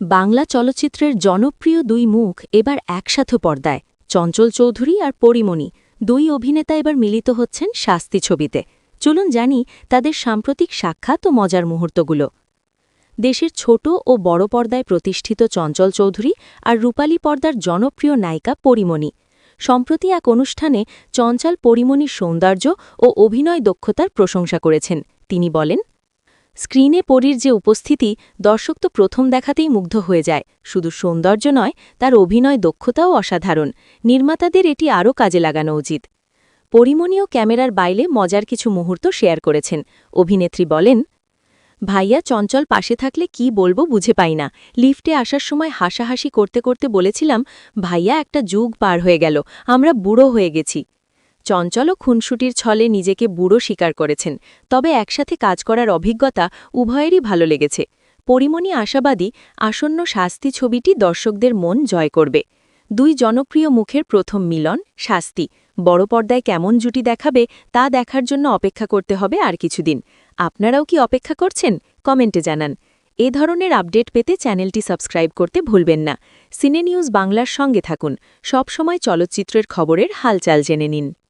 বাংলা চলচ্চিত্রের জনপ্রিয় দুই মুখ এবার একসাথে পর্দায়, চঞ্চল চৌধুরী আর পরিমণি। দুই অভিনেতা এবার মিলিত হচ্ছেন শাস্তি ছবিতে। চলুন জানি তাদের সাম্প্রতিক সাক্ষাৎ ও মজার মুহূর্তগুলো। দেশের ছোট ও বড় পর্দায় প্রতিষ্ঠিত চঞ্চল চৌধুরী আর রূপালী পর্দার জনপ্রিয় নায়িকা পরিমণি। সম্প্রতি এক অনুষ্ঠানে চঞ্চল পরিমণির সৌন্দর্য ও অভিনয় দক্ষতার প্রশংসা করেছেন। তিনি বলেন স্ক্রিনে পরীর যে উপস্থিতি, দর্শক তো প্রথম দেখাতেই মুগ্ধ হয়ে যায়। শুধু সৌন্দর্য নয়, তার অভিনয় দক্ষতাও অসাধারণ। নির্মাতাদের এটি আরও কাজে লাগানো উচিত। পরিমণীয় ক্যামেরার বাইরে মজার কিছু মুহূর্ত শেয়ার করেছেন। অভিনেত্রী বলেন, ভাইয়া, চঞ্চল পাশে থাকলে কি বলব বুঝে পাই না। লিফটে আসার সময় হাসাহাসি করতে করতে বলেছিলাম, ভাইয়া, একটা যুগ পার হয়ে গেল, আমরা বুড়ো হয়ে গেছি চঞ্চল খুনসুটির ছলে নিজেকে বুড়ো স্বীকার করেছেন, তবে একসাথে কাজ করার অভিজ্ঞতা উভয়েরই ভালো লেগেছে। পরিমণি আশাবাদী, আসন্ন শাস্তি ছবিটি দর্শকদের মন জয় করবে। দুই জনপ্রিয় মুখের প্রথম মিলন, শাস্তি। বড় পর্দায় কেমন জুটি দেখাবে, তা দেখার জন্য অপেক্ষা করতে হবে আর কিছুদিন। আপনারাও কি অপেক্ষা করছেন? কমেন্টে জানান। এ ধরনের আপডেট পেতে চ্যানেলটি সাবস্ক্রাইব করতে ভুলবেন না। সিনে নিউজ বাংলার সঙ্গে থাকুন। সবসময় চলচ্চিত্রের খবরের হালচাল জেনে নিন।